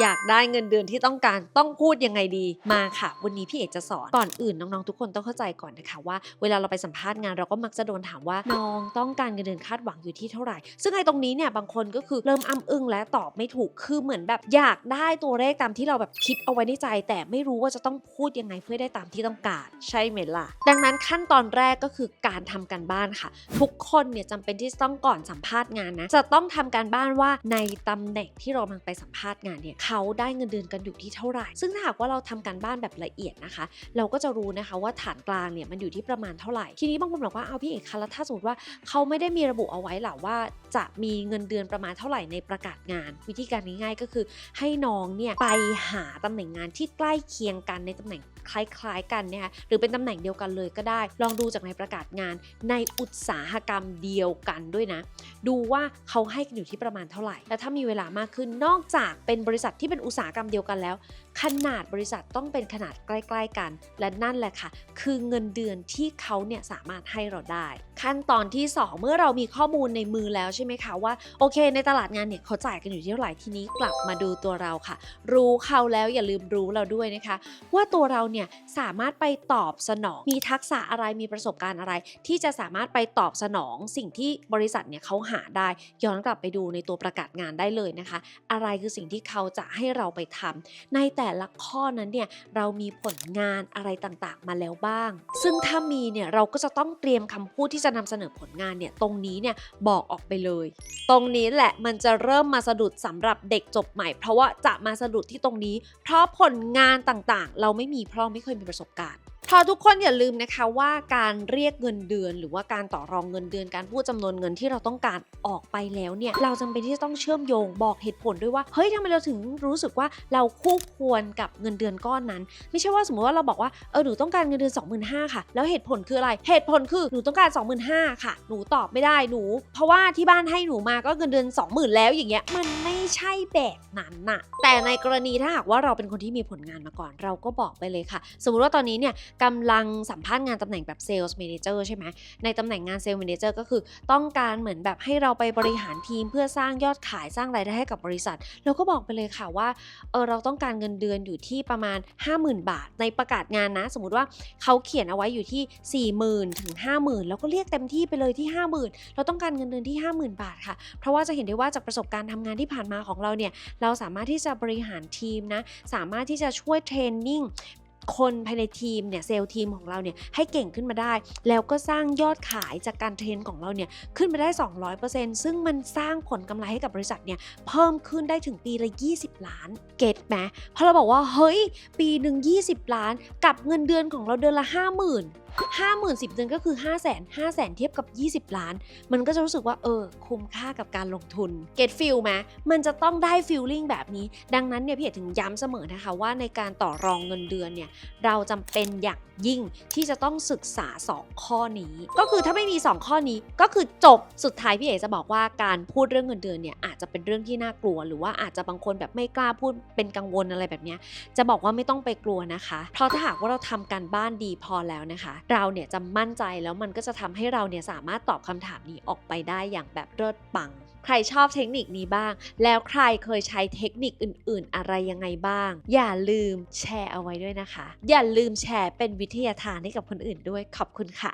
อยากได้เงินเดือนที่ต้องการต้องพูดยังไงดีมาค่ะ วันนี้พี่เอกจะสอนก่อนอื่นน้องๆทุกคนต้องเข้าใจก่อนนะคะว่าเวลาเราไปสัมภาษณ์งานเราก็มักจะโดนถามว่าน้องต้องการเงินเดือนคาดหวังอยู่ที่เท่าไหร่ ซึ่งไอ้ตรงนี้เนี่ยบางคนก็คือเริ่มอ้ำอึ้งและตอบไม่ถูกคือเหมือนแบบอยากได้ตัวเลขตามที่เราแบบคิดเอาไว้ในใจ แต่ไม่รู้ว่าจะต้องพูดยังไงเพื่อได้ตามที่ต้องการใช่ไหมล่ะดังนั้นขั้นตอนแรกก็คือการทำการบ้านค่ะ ทุกคนเนี่ยจำเป็นที่ต้องก่อนสัมภาษณ์งานนะจะต้องทำการบ้านว่าในตำแหน่งที่เรากำลังไปสัมภาษณ์งานเนี่ยเขาได้เงินเดือนกันอยู่ที่เท่าไหร่ ซึ่งถ้าหากว่าเราทำการบ้านแบบละเอียดนะคะ เราก็จะรู้นะคะว่าฐานกลางเนี่ยมันอยู่ที่ประมาณเท่าไหร่ ทีนี้บางคนบอกว่าเอาพี่เอกคะแล้วถ้าสมมติว่าเขาไม่ได้มีระบุเอาไว้หรอว่าจะมีเงินเดือนประมาณเท่าไหร่ในประกาศงาน วิธีการง่ายๆก็คือให้น้องเนี่ยไปหาตำแหน่งงานที่ใกล้เคียงกันในตำแหน่งคล้ายๆกันเนี่ยค่ะหรือเป็นตำแหน่งเดียวกันเลยก็ได้ ลองดูจากในประกาศงานในอุตสาหกรรมเดียวกันด้วยนะ ดูว่าเขาให้กันอยู่ที่ประมาณเท่าไหร่ และถ้ามีเวลามากขึ้นนอกจากเป็นบริษัทที่เป็นอุตสาหกรรมเดียวกันแล้ว ขนาดบริษัทต้องเป็นขนาดใกล้ ๆกัน และนั่นแหละค่ะ คือเงินเดือนที่เขาเนี่ยสามารถให้เราได้ ขั้นตอนที่ 2 เมื่อเรามีข้อมูลในมือแล้วใช่ไหมคะว่าโอเค ในตลาดงานเนี่ยเขาจ่ายกันอยู่ที่เท่าไหร่ทีนี้กลับมาดูตัวเราค่ะ รู้เขาแล้วอย่าลืมรู้เราด้วยนะคะ ว่าตัวเราเนี่ยสามารถไปตอบสนองมีทักษะอะไรมีประสบการณ์อะไร ที่จะสามารถไปตอบสนองสิ่งที่บริษัทเนี่ยเขาหาได้ ย้อนกลับไปดูในตัวประกาศงานได้เลยนะคะ อะไรคือสิ่งที่เขาจะให้เราไปทำในแต่ละข้อนั้นเนี่ยเรามีผลงานอะไรต่างๆ มาแล้วบ้าง ซึ่งถ้ามีเนี่ยเราก็จะต้องเตรียมคำพูดที่จะนำเสนอผลงานเนี่ยตรงนี้เนี่ยบอกออกไปเลย ตรงนี้แหละมันจะเริ่มมาสะดุดสำหรับเด็กจบใหม่ เพราะว่าจะมาสะดุดที่ตรงนี้ เพราะผลงานต่างๆ เราไม่มีเพราะไม่เคยมีประสบการณ์ เพราะทุกคนอย่าลืมนะคะว่าการเรียกเงินเดือน หรือว่าการต่อรองเงินเดือนการพูดจำนวนเงินที่เราต้องการออกไปแล้วเนี่ยเราจำเป็นที่จะต้องเชื่อมโยงบอกเหตุผลด้วยว่าเฮ้ยทำไมเราถึงรู้สึกว่าเราคู่ควรกับเงินเดือนก้อนนั้น ไม่ใช่ว่าสมมติว่าเราบอกว่าเออหนูต้องการเงินเดือน 25,000ค่ะ แล้วเหตุผลคืออะไร เหตุผลคือหนูต้องการ 25,000ค่ะ หนูตอบไม่ได้หนู เพราะว่าที่บ้านให้หนูมาก็เงินเดือน 20,000 แล้วอย่างเงี้ยมันไม่ใช่แบบนั้นน่ะแต่ในกรณีถ้าหากว่าเราเป็นคนที่มีผลงานมาก่อนเราก็บอกไปเลยค่ะ สมมติว่าตอนนี้เนี่ยกำลังสัมภาษณ์งานตำแหน่งแบบ Sales Manager ใช่ไหมในตำแหน่งงาน Sales Manager ก็คือต้องการเหมือนแบบให้เราไปบริหารทีมเพื่อสร้างยอดขายสร้างรายได้ให้กับบริษัท เราก็บอกไปเลยค่ะว่าเออเราต้องการเงินเดือนอยู่ที่ประมาณ 50,000 บาท ในประกาศงานนะ สมมติว่าเขาเขียนเอาไว้อยู่ที่ 40,000 ถึง 50,000 แล้วก็เรียกเต็มที่ไปเลยที่ 50,000 เราต้องการเงินเดือนที่ 50,000 บาทค่ะ เพราะว่าจะเห็นได้ว่าจากประสบการณ์ทำงานที่ผ่านมาของเราเนี่ยเราสามารถที่จะบริหารทีมนะสามารถที่จะช่วยเทรนนิ่ง คนภายในทีมเนี่ยเซลล์ทีมของเราเนี่ยให้เก่งขึ้นมาได้ แล้วก็สร้างยอดขายจากการเทรนของเราเนี่ยขึ้นมาได้ 200%ซึ่งมันสร้างผลกำไรให้กับบริษัทเนี่ยเพิ่มขึ้นได้ถึงปีละ 20 ล้าน เก็ตไหมเพราะเราบอกว่า เฮ้ย ปีหนึ่ง20 ล้าน กับเงินเดือนของเราเดือนละ 50,000 50,000 10เดือนก็คือ 5 0 0 0 0 0 5 0 0 0 0 เทียบกับ 20 ล้าน มันก็จะรู้สึกว่า เออ คุ้มค่ากับการลงทุน เก็ตฟิลไหมมันจะต้องได้ฟิลลิ่งแบบนี้ ดังนั้นเนี่ยพี่เอกถึงย้ำเสมอนะคะว่าในการต่อรองเงินเดือนเนี่ยเราจำเป็นอย่างยิ่งที่จะต้องศึกษา 2 ข้อนี้ ก็คือถ้าไม่มี 2 ข้อนี้ก็คือจบสุดท้ายพี่เอกจะบอกว่าการพูดเรื่องเงินเดือนเนี่ยอาจจะเป็นเรื่องที่น่ากลัว หรือว่าอาจจะบางคนแบบไม่กล้าพูดเป็นกังวลอะไรแบบนี้จะบอกว่าไม่ต้องไปกลัวนะคะ เพราะถ้าหากว่าเราทำการบ้านดีพอแล้วนะคะ เราเนี่ยจะมั่นใจแล้วมันก็จะทำให้เราเนี่ยสามารถตอบคำถามนี้ออกไปได้อย่างแบบเลิศปัง ใครชอบเทคนิคนี้บ้าง แล้วใครเคยใช้เทคนิคอื่น ๆ อะไรยังไงบ้าง อย่าลืมแชร์เอาไว้ด้วยนะคะ อย่าลืมแชร์เป็นวิทยาทานให้กับคนอื่นด้วยขอบคุณค่ะ